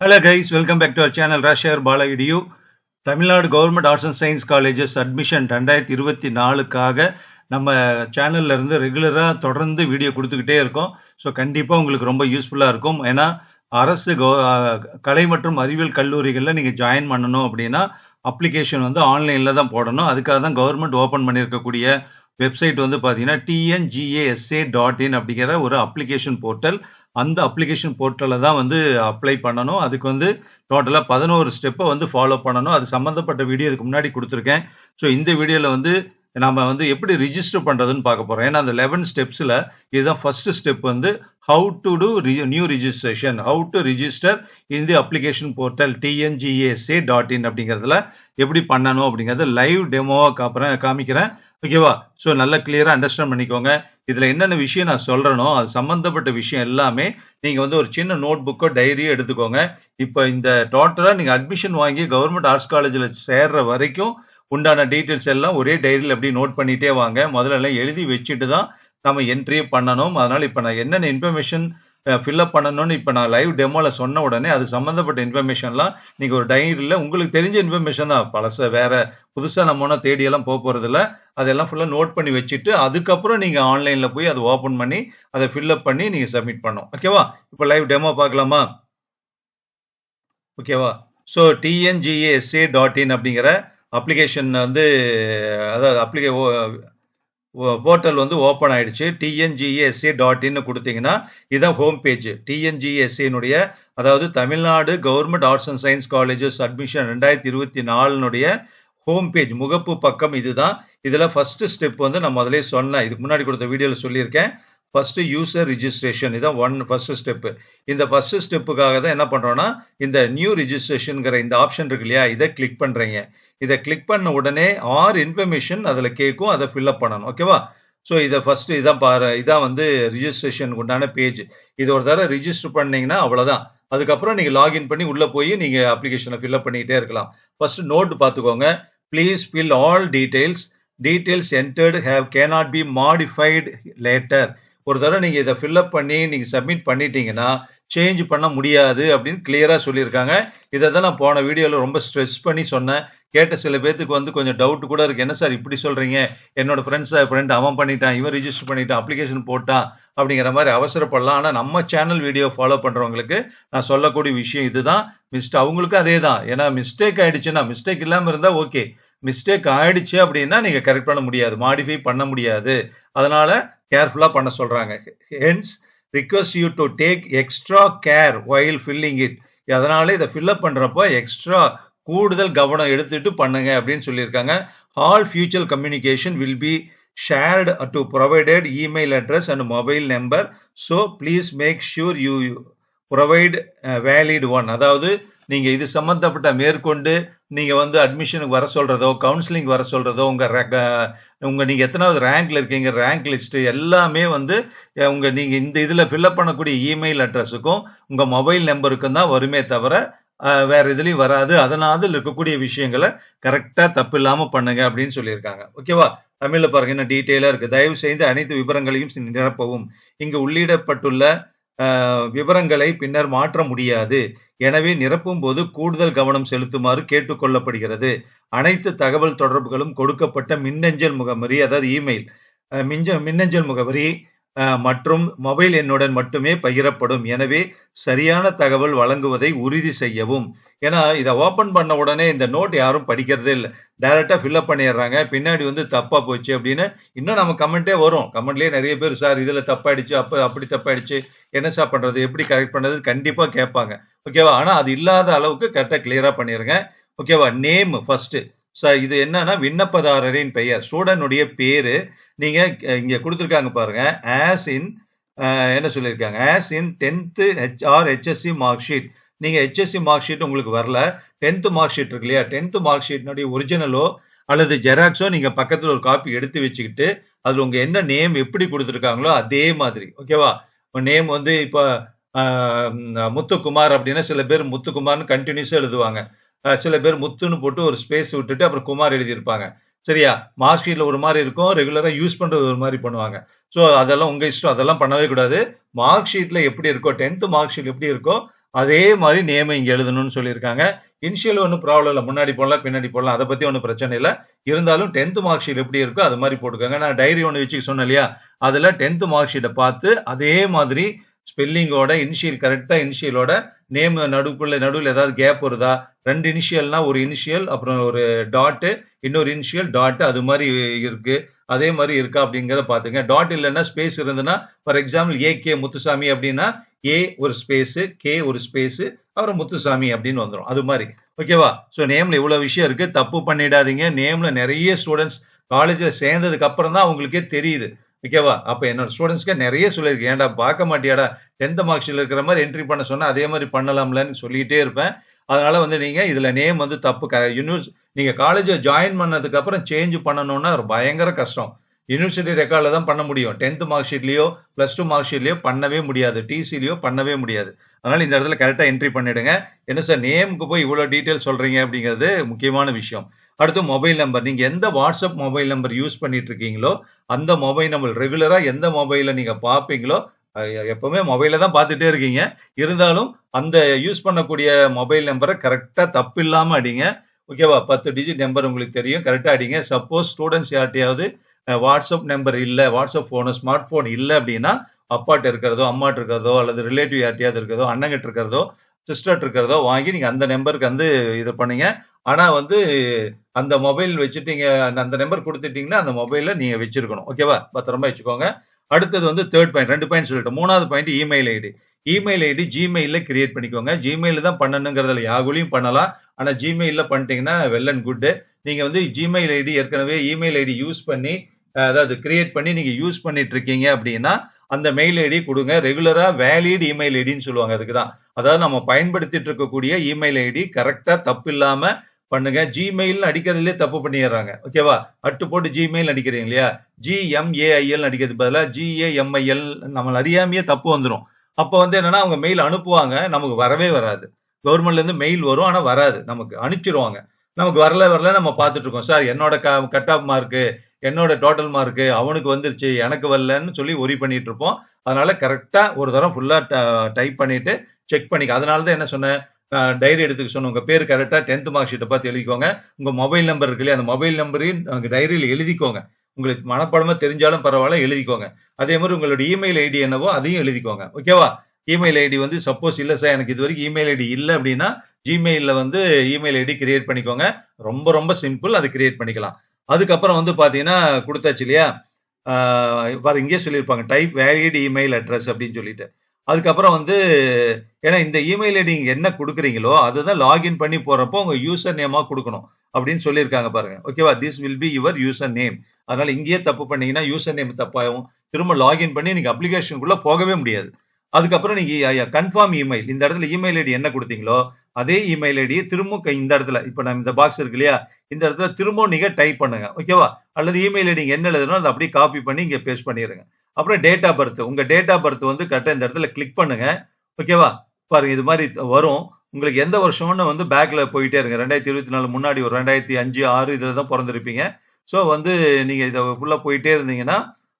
Hello guys welcome back to our channel ரஷ்யர் பாலகிடியூ edu Tamil Nadu government arts and science colleges admission ரெண்டாயிரத்தி இருபத்தி நாலுக்காக நம்ம சேனல்ல இருந்து ரெகுலராக தொடர்ந்து வீடியோ கொடுத்துக்கிட்டே இருக்கோம். ஸோ கண்டிப்பாக உங்களுக்கு ரொம்ப யூஸ்ஃபுல்லாக இருக்கும். ஏன்னா அரசு கோ கலை மற்றும் அறிவியல் கல்லூரிகளில் நீங்கள் ஜாயின் பண்ணணும் அப்படின்னா அப்ளிகேஷன் வந்து ஆன்லைனில் தான் போடணும். அதுக்காக தான் கவர்மெண்ட் ஓப்பன் பண்ணியிருக்கக்கூடிய வெப்சைட் வந்து பார்த்தீங்கன்னா டிஎன்ஜிஏஎஸ்ஏ டாட் இன் அப்படிங்கிற ஒரு அப்ளிகேஷன் போர்ட்டல் அந்த அப்ளிகேஷன் போர்ட்டலில் தான் வந்து அப்ளை பண்ணணும். அதுக்கு வந்து டோட்டலாக பதினோரு ஸ்டெப்பை வந்து ஃபாலோ பண்ணணும். அது சம்மந்தப்பட்ட வீடியோ இதுக்கு முன்னாடி கொடுத்துருக்கேன். ஸோ இந்த வீடியோவில் வந்து நம்ம வந்து எப்படி ரிஜிஸ்டர் பண்ணுறதுன்னு பார்க்க போகிறோம் ஏன்னா அந்த லெவன் ஸ்டெப்ஸில் இதுதான் ஃபர்ஸ்ட் ஸ்டெப் வந்து how to do new registration how to register in the application portal TNGASA dot in அப்படிங்கிறதுல எப்படி பண்ணணும் அப்படிங்கிறது லைவ் டெமோவாக காப்புறேன் காமிக்கிறேன். ஓகேவா ஸோ நல்லா கிளியராக அண்டர்ஸ்டாண்ட் பண்ணிக்கோங்க. இதில் என்னென்ன விஷயம் நான் சொல்கிறேனோ அது சம்மந்தப்பட்ட விஷயம் எல்லாமே நீங்கள் வந்து ஒரு சின்ன நோட் புக்கோ டைரியோ எடுத்துக்கோங்க. இப்போ இந்த டோட்டலாக நீங்கள் அட்மிஷன் வாங்கி கவர்மெண்ட் ஆர்ட்ஸ் காலேஜில் சேர்ற வரைக்கும் உண்டான டீட்டெயில்ஸ் எல்லாம் ஒரே டைரியில் அப்படி நோட் பண்ணிட்டே வாங்க. முதல்ல எல்லாம் எழுதி வச்சுட்டு தான் நம்ம என்ட்ரியே பண்ணணும். அதனால் இப்போ நான் என்னென்ன இன்ஃபர்மேஷன் ஃபில்அப் பண்ணணும்னு இப்போ நான் லைவ் டெமோவில் சொன்ன உடனே அது சம்மந்தப்பட்ட இன்ஃபர்மேஷன்லாம் நீங்கள் ஒரு டைரியில் உங்களுக்கு தெரிஞ்ச இன்ஃபர்மேஷன் தான். பழச வேறு புதுசாக நம்ம ஒன்றும் தேடியெல்லாம் போக போகிறதில்ல அதெல்லாம் ஃபுல்லாக நோட் பண்ணி வச்சுட்டு அதுக்கப்புறம் நீங்கள் ஆன்லைனில் போய் அதை ஓப்பன் பண்ணி அதை ஃபில்அப் பண்ணி நீங்கள் சப்மிட் பண்ணோம் ஓகேவா இப்போ லைவ் டெமோ பார்க்கலாமா? ஓகேவா ஸோ டிஎன்ஜிஏஎஸ்ஏ டாட் இன் அப்படிங்கிற அப்ளிகேஷன் வந்து அதாவது அப்ளிகே போர்ட்டல் வந்து ஓப்பன் ஆயிடுச்சு. டிஎன்ஜிஎஸ்சி டாட் இன்னு கொடுத்தீங்கன்னா இதுதான் ஹோம் பேஜ் டிஎன்ஜிஎஸ்சினுடைய அதாவது Tamil Nadu government arts and science colleges admission ரெண்டாயிரத்தி இருபத்தி நாலுனுடைய ஹோம் பேஜ் முகப்பு பக்கம் இதுதான். இதில் ஃபர்ஸ்ட் ஸ்டெப் வந்து நான் முதலே சொன்னேன் இதுக்கு முன்னாடி கொடுத்த வீடியோவில் சொல்லியிருக்கேன். ஃபஸ்ட்டு யூசர் ரிஜிஸ்ட்ரேஷன் இதான் ஒன் ஃபஸ்ட்டு ஸ்டெப்பு இந்த ஃபஸ்ட்டு ஸ்டெப்புக்காக தான் என்ன பண்ணுறோன்னா இந்த நியூ ரிஜிஸ்ட்ரேஷனுங்கிற இந்த ஆப்ஷன் இருக்கு இல்லையா இதை கிளிக் பண்ணுறீங்க இதை கிளிக் பண்ண உடனே ஆர் இன்ஃபர்மேஷன் அதில் கேட்கும் அதை ஃபில்அப் பண்ணணும். ஓகேவா ஸோ இதை ஃபஸ்ட்டு இதான் பாரு இதான் வந்து ரிஜிஸ்ட்ரேஷனுக்கு உண்டான பேஜ் இது ஒரு தடவை ரிஜிஸ்டர் பண்ணீங்கன்னா அவ்வளோதான் அதுக்கப்புறம் நீங்கள் லாகின் பண்ணி உள்ளே போய் நீங்கள் அப்ளிகேஷனை ஃபில்அப் பண்ணிக்கிட்டே இருக்கலாம். ஃபஸ்ட்டு நோட் பார்த்துக்கோங்க. Please fill all details details entered have cannot be modified later ஒரு தடவை நீங்கள் இதை ஃபில்அப் பண்ணி நீங்கள் சப்மிட் பண்ணிட்டீங்கன்னா சேஞ்ச் பண்ண முடியாது அப்படின்னு கிளியராக சொல்லியிருக்காங்க. இதை தான் நான் போன வீடியோவில் ரொம்ப ஸ்ட்ரெஸ் பண்ணி சொன்னேன். கேட்ட சில பேர்த்துக்கு வந்து கொஞ்சம் டவுட் கூட இருக்குது என்ன சார் இப்படி சொல்கிறீங்க என்னோட ஃப்ரெண்ட்ஸ் ஃப்ரெண்ட் அவன் பண்ணிட்டான் இவன் ரிஜிஸ்டர் பண்ணிட்டான் அப்ளிகேஷன் போட்டான் அப்படிங்கிற மாதிரி அவசரப்படலாம். ஆனால் நம்ம சேனல் வீடியோ ஃபாலோ பண்ணுறவங்களுக்கு நான் சொல்லக்கூடிய விஷயம் இதுதான். மிஸ்ட் அவங்களுக்கும் அதே தான் ஏன்னா மிஸ்டேக் ஆகிடுச்சுன்னா மிஸ்டேக் இல்லாமல் இருந்தால் ஓகே மிஸ்டேக் ஆயிடுச்சு அப்படின்னா நீங்கள் கரெக்ட் பண்ண முடியாது. மாடிஃபை பண்ண முடியாது. அதனால கேர்ஃபுல்லாக பண்ண சொல்கிறாங்க hence request you to take extra care while filling it அதனால இதை ஃபில்லப் பண்ணுறப்போ எக்ஸ்ட்ரா கூடுதல் கவனம் எடுத்துட்டு பண்ணுங்க அப்படின்னு சொல்லியிருக்காங்க. All future communication will be shared to provided email address and mobile number so please make sure you provide valid one அதாவது நீங்கள் இது சம்மந்தப்பட்ட மேற்கொண்டு நீங்கள் வந்து அட்மிஷனுக்கு வர சொல்கிறதோ கவுன்சிலிங் வர சொல்கிறதோ உங்கள் உங்கள் நீங்கள் எத்தனாவது ரேங்க்ல இருக்கீங்க ரேங்க் லிஸ்ட்டு எல்லாமே வந்து உங்கள் நீங்கள் இந்த இதில் ஃபில்அப் பண்ணக்கூடிய இமெயில் அட்ரஸுக்கும் உங்கள் மொபைல் நம்பருக்கும் தான் வருமே தவிர வேற இதுலயும் வராது. அதனால இருக்கக்கூடிய விஷயங்களை கரெக்டாக தப்பு இல்லாமல் பண்ணுங்க அப்படின்னு சொல்லியிருக்காங்க. ஓகேவா? தமிழில் பாருங்க என்ன டீட்டெயிலாக இருக்குது தயவு செய்து அனைத்து விவரங்களையும் நிரப்பவும். இங்கு உள்ளிடப்பட்டுள்ள விவரங்களை பின்னர் மாற்ற முடியாது. எனவே நிரப்பும் போது கூடுதல் கவனம் செலுத்துமாறு கேட்டுக்கொள்ளப்படுகிறது. அனைத்து தகவல் தொடர்புகளும் கொடுக்கப்பட்ட மின்னஞ்சல் முகவரி அதாவது இமெயில் மிஞ்ச மின்னஞ்சல் முகவரி மற்றும் மொபைல் எண்ணுடன் மட்டுமே பகிரப்படும். எனவே சரியான தகவல் வழங்குவதை உறுதி செய்யவும். ஏன்னா இதை ஓப்பன் பண்ண உடனே இந்த நோட் யாரும் படிக்கிறதே இல்லை. டைரக்டா ஃபில்அப் பண்ணிடுறாங்க. பின்னாடி வந்து தப்பா போச்சு அப்படின்னு இன்னும் நம்ம கமெண்ட்டே வரும். கமெண்ட்லயே நிறைய பேர் சார் இதுல தப்பாயிடுச்சு. அப்ப அப்படி தப்பாயிடுச்சு. என்ன சார் பண்றது? எப்படி கரெக்ட் பண்றது கண்டிப்பா கேட்பாங்க. ஓகேவா ஆனா அது இல்லாத அளவுக்கு கரெக்டா கிளியரா பண்ணிருங்க. ஓகேவா நேம் ஃபர்ஸ்ட் சார் இது என்னன்னா விண்ணப்பதாரரின் பெயர். ஸ்டூடெண்டுடைய பேரு. நீங்க இங்க கொடுத்துருக்காங்க பாருங்க. ஆஸ் இன் என்ன சொல்லியிருக்காங்க? As in tenth HR HSC mark sheet நீங்க ஹெச்எஸ்சி மார்க் ஷீட் உங்களுக்கு வரல. டென்த்து மார்க் ஷீட் இருக்கு இல்லையா? டென்த்து மார்க் ஷீட்னுடைய ஒரிஜினலோ அல்லது ஜெராக்ஸோ நீங்க பக்கத்தில் ஒரு காப்பி எடுத்து வச்சுக்கிட்டு அதுல உங்க என்ன நேம் எப்படி கொடுத்துருக்காங்களோ அதே மாதிரி. ஓகேவா நேம் வந்து இப்போ முத்துக்குமார் அப்படின்னா சில பேர் முத்துக்குமார்னு கண்டினியூஸாக எழுதுவாங்க. சில பேர் முத்துன்னு போட்டு ஒரு ஸ்பேஸ் விட்டுட்டு அப்புறம் குமார் எழுதியிருப்பாங்க. சரியா? மார்க் ஒரு மாதிரி இருக்கும். ரெகுலரா யூஸ் பண்றது ஒரு மாதிரி பண்ணுவாங்க. ஸோ அதெல்லாம் உங்க இஷ்டம். அதெல்லாம் பண்ணவே கூடாது. மார்க் ஷீட்ல எப்படி இருக்கோ டென்த் மார்க் ஷீட் எப்படி இருக்கோ அதே மாதிரி நேம் இங்க எழுதணும்னு சொல்லியிருக்காங்க. இனிஷியல் ஒன்றும் ப்ராப்ளம் இல்லை. முன்னாடி போடலாம் பின்னாடி போடலாம். அதை பத்தி ஒன்றும் பிரச்சனை இல்லை. இருந்தாலும் டென்த் மார்க் ஷீட் எப்படி இருக்கோ அது மாதிரி போட்டுக்கோங்க. நான் டைரி ஒன்று வச்சு சொன்னேன் இல்லையா? அதுல டென்த் மார்க் ஷீட்டை பார்த்து அதே மாதிரி ஸ்பெல்லிங்கோட இனிஷியல் கரெக்டா இனிஷியலோட நேம் நடுக்குள்ள நடுவில் ஏதாவது கேப் வருதா? ரெண்டு இனிஷியல்னா ஒரு இனிஷியல் அப்புறம் ஒரு டாட்டு இன்னொரு இனிஷியல் டாட்டு அது மாதிரி இருக்கு. அதே மாதிரி இருக்கா அப்படிங்கிறத பாத்துங்க. டாட் இல்லைன்னா ஸ்பேஸ் இருந்ததுன்னா for example A K Muthusamy அப்படின்னா ஏ ஒரு ஸ்பேஸு கே ஒரு ஸ்பேஸு அப்புறம் முத்துசாமி அப்படின்னு வந்துடும் அது மாதிரி. ஓகேவா ஸோ நேம்ல இவ்வளோ விஷயம் இருக்கு. தப்பு பண்ணிடாதீங்க. நேம்ல நிறைய ஸ்டூடெண்ட்ஸ் காலேஜில் சேர்ந்ததுக்கு அப்புறம் தான் அவங்களுக்கே தெரியுது. ஓகேவா? அப்போ என்னோட ஸ்டூடெண்ட்ஸ்க்கு நிறைய சொல்லியிருக்கேன். ஏன்டா பார்க்க மாட்டியாடா? டென்த் மார்க்ஸில் இருக்கிற மாதிரி என்ட்ரி பண்ண சொன்னால் அதே மாதிரி பண்ணலாம்லன்னு சொல்லிகிட்டே இருப்பேன். அதனால வந்து நீங்கள் இதில் நேம் வந்து தப்பு க யூனிவர்ஸ் நீங்கள் காலேஜை ஜாயின் பண்ணதுக்கப்புறம் சேஞ்ச் பண்ணணும்னா ஒரு பயங்கர கஷ்டம். யூனிவர்சிட்டி ரெக்கார்டில் தான் பண்ண முடியும். டென்த் மார்க் ஷீட்லயோ ப்ளஸ் டூ மார்க் ஷீட்லயோ பண்ணவே முடியாது. டிசிலையோ பண்ணவே முடியாது. அதனால் இந்த இடத்துல கரெக்டாக என்ட்ரி பண்ணிடுங்க. என்ன சார் நேமுக்கு போய் இவ்வளோ டீட்டெயில் சொல்கிறீங்க அப்படிங்கிறது முக்கியமான விஷயம். அடுத்து மொபைல் நம்பர் நீங்க எந்த வாட்ஸ்அப் மொபைல் நம்பர் யூஸ் பண்ணிட்டு இருக்கீங்களோ அந்த மொபைல் நம்பர் ரெகுலரா எந்த மொபைல நீங்க பார்ப்பீங்களோ எப்பவுமே மொபைல தான் பார்த்துட்டே இருக்கீங்க. இருந்தாலும் அந்த யூஸ் பண்ணக்கூடிய மொபைல் நம்பரை கரெக்டாக தப்பு இல்லாமல் அடிங்க ஓகேவா பத்து டிஜிட் நம்பர் உங்களுக்கு தெரியும். கரெக்டாக அடிங்க. சப்போஸ் ஸ்டூடெண்ட்ஸ் யார்ட்டையாவது வாட்ஸ்அப் நம்பர் இல்லை வாட்ஸ்அப் ஃபோனு ஸ்மார்ட் ஃபோன் இல்லை அப்படின்னா அப்பாட்ட இருக்கிறதோ அம்மாட்ட இருக்கிறதோ அல்லது ரிலேட்டிவ் யார்ட்டையாவது இருக்கிறதோ அண்ணங்கிட்ட இருக்கிறதோ சிஸ்டர் இருக்கிறதோ வாங்கி நீங்கள் அந்த நம்பருக்கு வந்து இது பண்ணுங்க. ஆனா வந்து அந்த மொபைல் வச்சுட்டீங்க அந்த நம்பர் கொடுத்துட்டீங்கன்னா அந்த மொபைலில் நீங்க வச்சிருக்கணும். ஓகேவா பத்திரமா வச்சுக்கோங்க. அடுத்தது வந்து தேர்ட் பாயிண்ட் ரெண்டு பாயிண்ட் சொல்லிட்டு மூணாவது point email ID email ID ஜிமெயிலில் create பண்ணிக்கோங்க. ஜிமெயில் தான் பண்ணணுங்கிறதுல யாகுலையும் பண்ணலாம். ஆனால் ஜிமெயிலில் பண்ணிட்டீங்கன்னா வெல் அண்ட் குட்டு நீங்கள் வந்து ஜிமெயில் ஐடி ஏற்கனவே இமெயில் ஐடி யூஸ் பண்ணி அதாவது கிரியேட் பண்ணி நீங்கள் யூஸ் பண்ணிட்டு இருக்கீங்க அப்படின்னா அந்த மெயில் ஐடி கொடுங்க. ரெகுலராக வேலிட் இமெயில் ஐடின்னு சொல்லுவாங்க. அதுக்கு தான் அதாவது நம்ம பயன்படுத்திட்டு இருக்கக்கூடிய இமெயில் ஐடி கரெக்டாக தப்பு இல்லாமல் பண்ணுங்க. ஜிமெயில் அடிக்கிறதுலே தப்பு பண்ணிடுறாங்க. ஓகேவா அட்டு போட்டு ஜிமெயில் அடிக்கிறீங்க இல்லையா? ஜிஎம்ஏஐஎல் அடிக்கிறது பதிலாக ஜிஏஎம்ஐஎல் நம்மளை அறியாமையே தப்பு வந்துடும் அப்போ வந்து என்னன்னா அவங்க மெயில் அனுப்புவாங்க. நமக்கு வரவே வராது. கவர்மெண்ட்லேருந்து மெயில் வரும் ஆனால் வராது. நமக்கு அனுப்பிச்சிருவாங்க. நமக்கு வரல வரல நம்ம பார்த்துட்டு இருக்கோம். சார் என்னோட க கட் ஆஃப் மார்க்கு என்னோட டோட்டல் மார்க்கு அவனுக்கு வந்துருச்சு எனக்கு வரலன்னு சொல்லி ஒரி பண்ணிட்டு இருப்போம். அதனால கரெக்டாக ஒரு தரம் ஃபுல்லாக டைப் பண்ணிட்டு செக் பண்ணிக்க. அதனால தான் என்ன சொன்னேன்? டைரி எடுத்துக்க சொன்ன உங்க பேர் கரெக்டா டென்த் மார்க் ஷீட்டை பார்த்து எழுதிக்கோங்க. உங்க மொபைல் நம்பர் இருக்கு இல்லையா அந்த மொபைல் நம்பரையும் டைரியில் எழுதிக்கோங்க. உங்களுக்கு மனப்பாடமா தெரிஞ்சாலும் பரவாயில்ல எழுதிக்கோங்க. அதே மாதிரி உங்களோட இமெயில் ஐடி என்னவோ அதையும் எழுதிக்கோங்க. ஓகேவா இமெயில் ஐடி வந்து சப்போஸ் இல்லை சார் எனக்கு இது வரைக்கும் இமெயில் ஐடி இல்லை அப்படின்னா ஜிமெயிலில் வந்து இமெயில் ஐடி கிரியேட் பண்ணிக்கோங்க. ரொம்ப ரொம்ப சிம்பிள் அது கிரியேட் பண்ணிக்கலாம். அதுக்கப்புறம் வந்து பார்த்தீங்கன்னா கொடுத்தாச்சு இல்லையா? ஆஹ் பாரு இங்கே சொல்லியிருப்பாங்க டைப் வேலிட் இமெயில் அட்ரஸ் அப்படின்னு சொல்லிட்டு. அதுக்கப்புறம் வந்து ஏன்னா இந்த இமெயில் ஐடி என்ன கொடுக்குறீங்களோ அதுதான் லாகின் பண்ணி போறப்போ உங்க யூசர் நேமா கொடுக்கணும். அப்படின்னு சொல்லியிருக்காங்க பாருங்க. ஓகேவா this will be your user name அதனால இங்கேயே தப்பு பண்ணீங்கன்னா யூசர் நேம் தப்பாகும் திரும்ப லாகின் பண்ணி நீங்க அப்ளிகேஷனுக்குள்ள போகவே முடியாது. அதுக்கப்புறம் நீங்க கன்ஃபார்ம் இமெயில் இந்த இடத்துல இமெயில் ஐடி என்ன கொடுத்தீங்களோ அதே இமெயில் ஐடியை திரும்ப க- இந்த இடத்துல இப்ப நம்ம இந்த பாக்ஸ் இருக்கு இல்லையா? இந்த இடத்துல திரும்ப நீங்க டைப் பண்ணுங்க. ஓகேவா அல்லது இமெயில் ஐடி என்ன எழுதணும் அதை அப்படியே காப்பி பண்ணி இங்க பேஸ்ட் பண்ணிடுங்க அப்புறம் டேட் ஆஃப் பர்த் உங்க டேட் ஆஃப் பர்த் வந்து கரெக்டாக இந்த இடத்துல கிளிக் பண்ணுங்க. ஓகேவா பாருங்க இது மாதிரி வரும். உங்களுக்கு எந்த வருஷம்னு வந்து பேக்ல போயிட்டே இருங்க. ரெண்டாயிரத்தி இருபத்தி நாலு முன்னாடி ஒரு ரெண்டாயிரத்தி அஞ்சு ஆறு இதுல தான் பிறந்திருப்பீங்க. ஸோ வந்து நீங்க இதை ஃபுல்லாக போயிட்டே இருந்தீங்கன்னா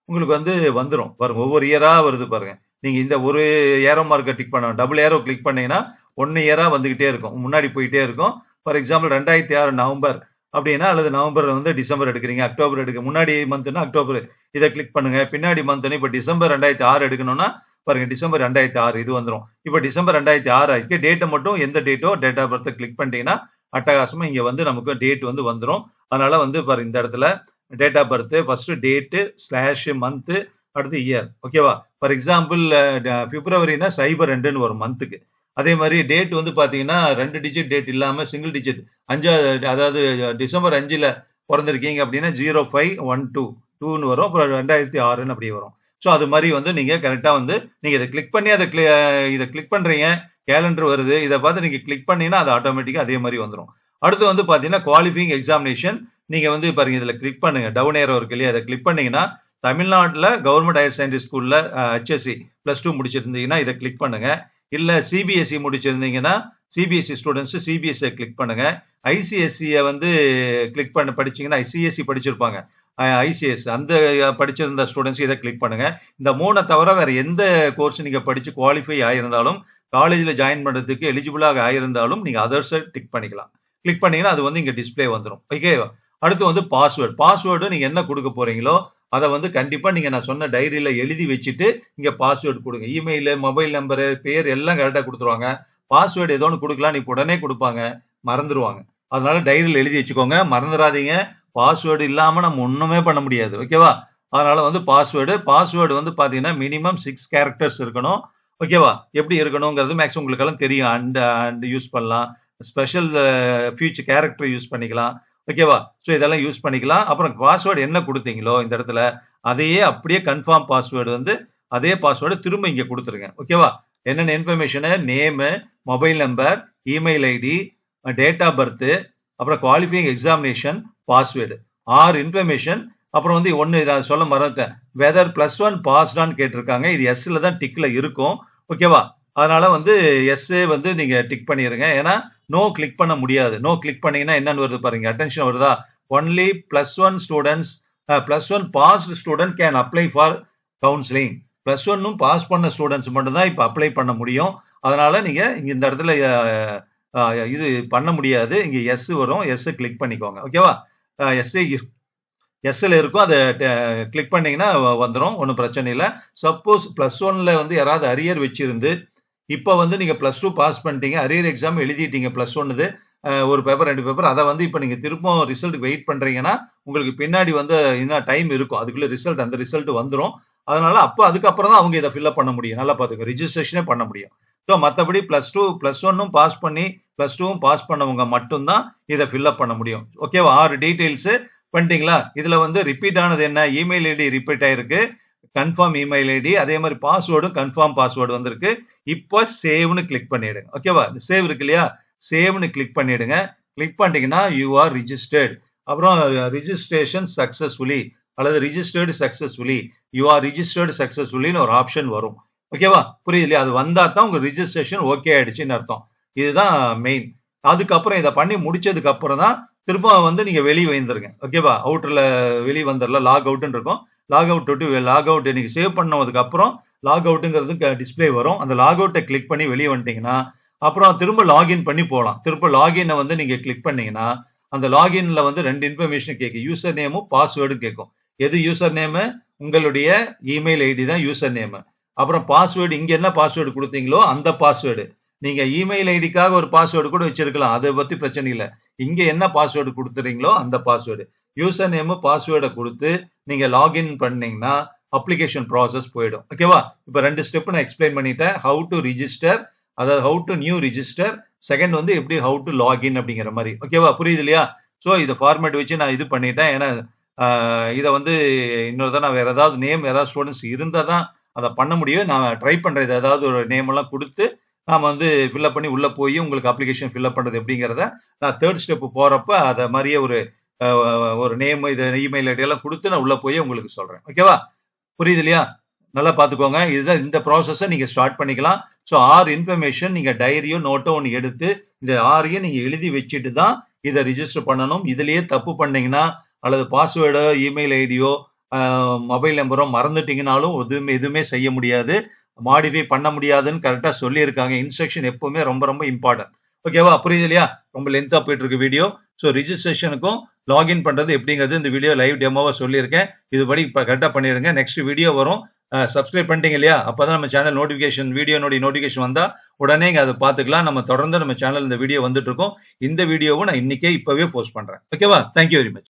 உங்களுக்கு வந்து வந்துடும் பாருங்க ஒவ்வொரு இயரா வருது பாருங்க. நீங்க இந்த ஒரு ஏரோ மார்க்கை டிக் பண்ண டபுள் ஏரோ கிளிக் பண்ணீங்கன்னா ஒன்னு இயரா வந்துகிட்டே இருக்கும். முன்னாடி போயிட்டே இருக்கும். ஃபார் எக்ஸாம்பிள் ரெண்டாயிரத்தி ஆறு நவம்பர். அப்படின்னா அல்லது நவம்பர் வந்து டிசம்பர் எடுக்கிறீங்க அக்டோபர் எடுக்க முன்னாடி மந்த்னா அக்டோபர் இதை கிளிக் பண்ணுங்க. பின்னாடி மந்த்னு இப்போ டிசம்பர் ரெண்டாயிரத்தி ஆறு எடுக்கணும்னா பாருங்க டிசம்பர் ரெண்டாயிரத்தி ஆறு இது வந்துடும் இப்போ டிசம்பர் ரெண்டாயிரத்தி ஆறு ஆச்சு டேட்டை மட்டும் எந்த டேட்டோ டேட் ஆஃப் பர்த்தை கிளிக் பண்ணிட்டீங்கன்னா அட்டகாசமா இங்க வந்து நமக்கு டேட் வந்து வந்துடும் அதனால வந்து பாரு இந்த இடத்துல date of birth first date slash month அடுத்து இயர் ஓகேவா ஃபார் எக்ஸாம்பிள் பிப்ரவரினா சைபர் ரெண்டுன்னு வரும் மந்த்துக்கு அதே மாதிரி டேட் வந்து பார்த்தீங்கன்னா ரெண்டு டிஜிட் டேட் இல்லாமல் சிங்கிள் டிஜிட் அஞ்சாவது அதாவது டிசம்பர் அஞ்சில் பிறந்திருக்கீங்க அப்படின்னா ஜீரோ ஃபைவ் ஒன் டூ டூன்னு வரும். அப்புறம் ரெண்டாயிரத்தி ஆறுன்னு அப்படி வரும். ஸோ அது மாதிரி வந்து நீங்கள் கரெக்டாக வந்து நீங்கள் இதை கிளிக் பண்ணி அதை cli- இதை கிளிக் பண்ணுறீங்க கேலண்டர் வருது. இதை பார்த்து நீங்கள் கிளிக் பண்ணீங்கன்னா அது ஆட்டோமேட்டிக்காக அதே மாதிரி வந்துடும் அடுத்து வந்து பார்த்தீங்கன்னா குவாலிஃபைங் எக்ஸாமினேஷன் நீங்கள் வந்து பாருங்க இதில் கிளிக் பண்ணுங்கள் டவுன் ஏரோ இருக்கு இல்லையா? அதை கிளிக் பண்ணீங்கன்னா தமிழ்நாட்டில் கவர்மெண்ட் ஹையர் செகண்டரி ஸ்கூலில் ஹெச்எஸ்சி ப்ளஸ் டூ முடிச்சிருந்தீங்கன்னா இதை கிளிக் பண்ணுங்கள் இல்லை சிபிஎஸ்சி முடிச்சிருந்தீங்கன்னா சிபிஎஸ்சி ஸ்டூடெண்ட்ஸு சிபிஎஸ்சியை கிளிக் பண்ணுங்க. ஐசிஎஸ்சியை வந்து கிளிக் பண்ண படிச்சீங்கன்னா ஐசிஎஸ்சி படிச்சிருப்பாங்க. ஐசிஎஸ் அந்த படிச்சிருந்த ஸ்டூடெண்ட்ஸ் இதை கிளிக் பண்ணுங்க. இந்த மூணை தவிர வேற எந்த கோர்ஸ் நீங்க படிச்சு குவாலிஃபை ஆயிருந்தாலும் காலேஜில் ஜாயின் பண்ணுறதுக்கு எலிஜிபிளாக ஆயிருந்தாலும் நீங்க அதர்ஸை டிக் பண்ணிக்கலாம். கிளிக் பண்ணீங்கன்னா அது வந்து இங்கே டிஸ்ப்ளே வந்துடும் ஓகேவா அடுத்து வந்து பாஸ்வேர்டு பாஸ்வேர்டு நீங்க என்ன கொடுக்க போறீங்களோ அதை வந்து கண்டிப்பா நீங்க நான் சொன்ன டைரியில எழுதி வச்சுட்டு இங்க பாஸ்வேர்டு கொடுங்க. இமெயில் மொபைல் நம்பரு பேர் எல்லாம் கரெக்டாக கொடுத்துருவாங்க. பாஸ்வேர்டு ஏதோ ஒன்று கொடுக்கலாம் நீ உடனே கொடுப்பாங்க. மறந்துடுவாங்க அதனால டைரியில் எழுதி வச்சுக்கோங்க. மறந்துடாதீங்க பாஸ்வேர்டு இல்லாமல் நம்ம ஒன்றுமே பண்ண முடியாது. ஓகேவா அதனால வந்து பாஸ்வேர்டு பாஸ்வேர்டு வந்து பார்த்தீங்கன்னா மினிமம் சிக்ஸ் கேரக்டர்ஸ் இருக்கணும். ஓகேவா எப்படி இருக்கணுங்கிறது மேக்ஸிமம் உங்களுக்கெல்லாம் தெரியும். அண்ட் அண்ட் யூஸ் பண்ணலாம். ஸ்பெஷல் ஃபியூச்சர் கேரக்டர் யூஸ் பண்ணிக்கலாம். ஓகேவா ஸோ இதெல்லாம் யூஸ் பண்ணிக்கலாம். அப்புறம் பாஸ்வேர்டு என்ன கொடுத்தீங்களோ இந்த இடத்துல அதையே அப்படியே கன்ஃபார்ம் பாஸ்வேர்டு வந்து அதே பாஸ்வேர்டு திரும்ப இங்கே கொடுத்துருங்க. ஓகேவா என்னென்ன information name mobile number email ID date of birth அப்புறம் குவாலிஃபைங் எக்ஸாமினேஷன் பாஸ்வேர்டு ஆறு இன்ஃபர்மேஷன் அப்புறம் வந்து ஒன்று இதை சொல்ல மறந்துட்டேன். வெதர் ப்ளஸ் ஒன் பாஸ்டான்னு கேட்டிருக்காங்க. இது எஸ்ல தான் டிக்கில் இருக்கும். ஓகேவா அதனால வந்து எஸ் வந்து நீங்க டிக் பண்ணிடுங்க ஏன்னா நோ கிளிக் பண்ண முடியாது. நோ கிளிக் பண்ணீங்கன்னா என்னன்னு வருது பாருங்க. அட்டென்ஷன் வருதா? Only plus one students plus one passed student can apply for counselling plus ஒன்னும் பாஸ் பண்ண ஸ்டூடெண்ட்ஸ் மட்டும் தான் இப்போ அப்ளை பண்ண முடியும். அதனால நீங்க இங்க இந்த இடத்துல இது பண்ண முடியாது. இங்க எஸ் வரும். எஸ் கிளிக் பண்ணிக்கோங்க. ஓகேவா எஸ் எஸ்எல் இருக்கும். அதை கிளிக் பண்ணீங்கன்னா வந்துடும் ஒன்றும் பிரச்சனை இல்லை. சப்போஸ் ப்ளஸ் ஒன்ல வந்து யாராவது அரியர் வச்சிருந்து இப்போ வந்து நீங்கள் ப்ளஸ் டூ பாஸ் பண்ணிட்டீங்க. அரியர் எக்ஸாம் எழுதிட்டீங்க. ப்ளஸ் ஒன்னுது ஒரு பேப்பர் ரெண்டு பேப்பர் அதை வந்து இப்போ நீங்கள் திரும்பவும் ரிசல்ட் வெயிட் பண்ணுறீங்கன்னா உங்களுக்கு பின்னாடி வந்து இன்னும் டைம் இருக்கும். அதுக்குள்ளே ரிசல்ட் அந்த ரிசல்ட் வந்துடும் அதனால அப்போ அதுக்கப்புறம் தான் அவங்க இதை ஃபில்அப் பண்ண முடியும். நல்லா பார்த்துக்கோ ரிஜிஸ்ட்ரேஷனே பண்ண முடியும். ஸோ மற்றபடி ப்ளஸ் டூ ப்ளஸ் ஒன்னும் பாஸ் பண்ணி ப்ளஸ் டூவும் பாஸ் பண்ணவங்க மட்டும்தான் இதை ஃபில்அப் பண்ண முடியும். ஓகேவா ஆறு டீட்டெயில்ஸு பண்ணிட்டீங்களா? இதில் வந்து ரிப்பீட் ஆனது என்ன? இமெயில் ஐடி ரிப்பீட் ஆயிருக்கு. கன்ஃபார்ம் இமெயில் ஐடி அதே மாதிரி பாஸ்வேர்டும் கன்ஃபார்ம் பாஸ்வேர்டு வந்திருக்கு. இப்போ சேவ்னு கிளிக் பண்ணிடுங்க ஓகேவா சேவ் இருக்கு இல்லையா? சேவ்னு கிளிக் பண்ணிடுங்க. கிளிக் பண்ணிட்டீங்கன்னா யூ ஆர் ரிஜிஸ்டர்ட் அப்புறம் ரிஜிஸ்ட்ரேஷன் சக்சஸ்ஃபுல்லி அல்லது registered successfully you are registered சக்சஸ்ஃபுல்லின்னு ஒரு ஆப்ஷன் வரும். ஓகேவா புரியுது இல்லையா? அது வந்தால் தான் உங்கள் ரிஜிஸ்ட்ரேஷன் ஓகே ஆயிடுச்சுன்னு அர்த்தம். இதுதான் மெயின் அதுக்கப்புறம் இதை பண்ணி முடிச்சதுக்கு அப்புறம் தான் திரும்ப வந்து நீங்க வெளியே வந்துருங்க ஓகேவா அவுட்டர்ல வெளியே வந்துடலாம் லாக் அவுட்னு இருக்கும். லாக் அவுட் விட்டு லாக் அவுட் நீங்க சேவ் பண்ணதுக்கு அப்புறம் லாக் அவுட்டுங்கிறது டிஸ்பிளே வரும். அந்த லாக் அவுட்டை கிளிக் பண்ணி வெளியே வந்துட்டீங்கன்னா அப்புறம் திரும்ப லாகின் பண்ணி போகலாம் திரும்ப லாகினை வந்து நீங்க கிளிக் பண்ணீங்கன்னா அந்த லாகின்ல வந்து ரெண்டு இன்ஃபர்மேஷன் கேட்கும் யூசர் நேமும் பாஸ்வேர்டும் கேட்கும் எது யூசர் நேமு உங்களுடைய இமெயில் ஐடி தான் யூசர் நேமு அப்புறம் பாஸ்வேர்டு இங்க என்ன பாஸ்வேர்டு கொடுத்தீங்களோ அந்த பாஸ்வேர்டு நீங்க இமெயில் ஐடிக்காக ஒரு பாஸ்வேர்டு கூட வச்சிருக்கலாம். அதை பத்தி பிரச்சனை இல்லை. இங்க என்ன பாஸ்வேர்டு கொடுத்துறீங்களோ அந்த பாஸ்வேர்டு யூசர் நேமு பாஸ்வேர்டை கொடுத்து நீங்க லாகின் பண்ணீங்கன்னா அப்ளிகேஷன் ப்ராசஸ் போயிடும். ஓகேவா இப்போ ரெண்டு ஸ்டெப் நான் எக்ஸ்பிளைன் பண்ணிட்டேன். ஹவு டு ரிஜிஸ்டர் அதாவது how to new register second வந்து எப்படி ஹவு டு லாகின் அப்படிங்கிற மாதிரி. ஓகேவா புரியுது இல்லையா? ஸோ இது ஃபார்மேட் வச்சு நான் இது பண்ணிட்டேன். ஏன்னா இதை வந்து இன்னொரு தான் நான் வேற ஏதாவது நேம் ஏதாவது ஸ்டூடெண்ட்ஸ் இருந்தால் தான் அதை பண்ண முடியும். நான் ட்ரை பண்ணுறது ஏதாவது ஒரு நேம் எல்லாம் கொடுத்து நாம் வந்து ஃபில்அப் பண்ணி உள்ளே போய் உங்களுக்கு அப்ளிகேஷன் ஃபில்அப் பண்ணுறது எப்படிங்கிறத நான் தேர்ட் ஸ்டெப்பு போகிறப்ப அதை மாதிரியே ஒரு ஒரு நேம் இது இமெயில் ஐடியெல்லாம் கொடுத்து நான் உள்ளே போய் உங்களுக்கு சொல்கிறேன் ஓகேவா புரியுது இல்லையா? நல்லா பார்த்துக்கோங்க இதுதான் இந்த ப்ராசஸை நீங்கள் ஸ்டார்ட் பண்ணிக்கலாம். ஸோ ஆறு இன்ஃபர்மேஷன் நீங்கள் டைரியோ நோட்டோ ஒன்று எடுத்து இந்த ஆறையும் நீங்கள் எழுதி வச்சுட்டு தான் இதை ரிஜிஸ்டர் பண்ணணும். இதுலேயே தப்பு பண்ணீங்கன்னா அல்லது பாஸ்வேர்டோ இமெயில் ஐடியோ மொபைல் நம்பரோ மறந்துட்டீங்கனாலும் எதுவுமே எதுவுமே செய்ய முடியாது. மாடிஃபை பண்ண முடியாதுன்னு கரெக்டாக சொல்லியிருக்காங்க. இன்ஸ்ட்ரக்ஷன் எப்பவுமே ரொம்ப ரொம்ப இம்பார்ட்டன்ட் ஓகேவா புரியுது இல்லையா? ரொம்ப லென்த்தாக போயிட்டு இருக்கு வீடியோ ஸோ ரிஜிஸ்ட்ரேஷனுக்கும் லாகின் பண்றது எப்படிங்கிறது இந்த வீடியோ லைவ் டெமோவாக சொல்லியிருக்கேன். இதுபடி கரெக்டாக பண்ணிடுங்க. நெக்ஸ்ட் வீடியோ வரும். சப்ஸ்கிரைப் பண்ணிட்டீங்க இல்லையா? அப்பதான் நம்ம சேனல் நோட்டிஃபிகேஷன் வீடியோனுடைய நோட்டிஃபிகேஷன் வந்தால் உடனே அதை பார்த்துக்கலாம். நம்ம தொடர்ந்து நம்ம சேனல் இந்த வீடியோ வந்துட்டு இருக்கோம் இந்த வீடியோவை நான் இன்னைக்கே இப்போவே போஸ்ட் பண்ணுறேன் ஓகேவா தேங்க்யூ வெரி மச்